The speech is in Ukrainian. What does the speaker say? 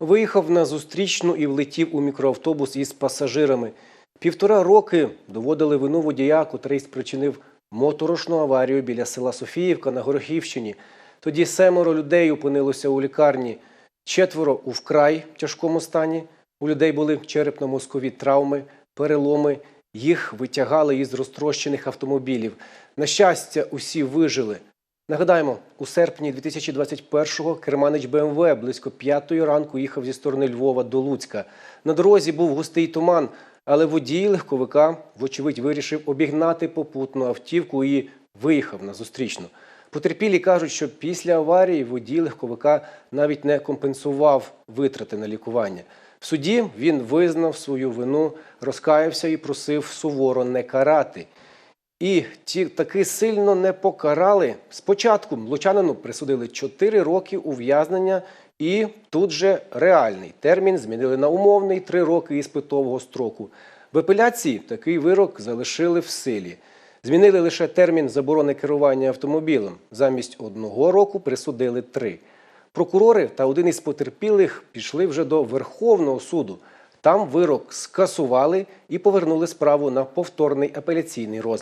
Виїхав на зустрічну і влетів у мікроавтобус із пасажирами. Півтора роки доводили вину водія, котрий спричинив моторошну аварію біля села Софіївка на Горохівщині. Тоді семеро людей опинилося у лікарні, четверо у вкрай тяжкому стані. У людей були черепно-мозкові травми, переломи. Їх витягали із розтрощених автомобілів. На щастя, усі вижили. Нагадаємо, у серпні 2021-го керманич БМВ близько п'ятої ранку їхав зі сторони Львова до Луцька. На дорозі був густий туман, але водій легковика, вочевидь, вирішив обігнати попутну автівку і виїхав на зустрічну. Потерпілі кажуть, що після аварії водій легковика навіть не компенсував витрати на лікування. В суді він визнав свою вину, розкаявся і просив суворо не карати. І ті таки сильно не покарали. Спочатку лучанину присудили 4 роки ув'язнення, і тут же реальний термін змінили на умовний 3 роки іспитового строку. В апеляції такий вирок залишили в силі. Змінили лише термін заборони керування автомобілем. Замість одного року присудили три. Прокурори та один із потерпілих пішли вже до Верховного суду. Там вирок скасували і повернули справу на повторний апеляційний розгляд.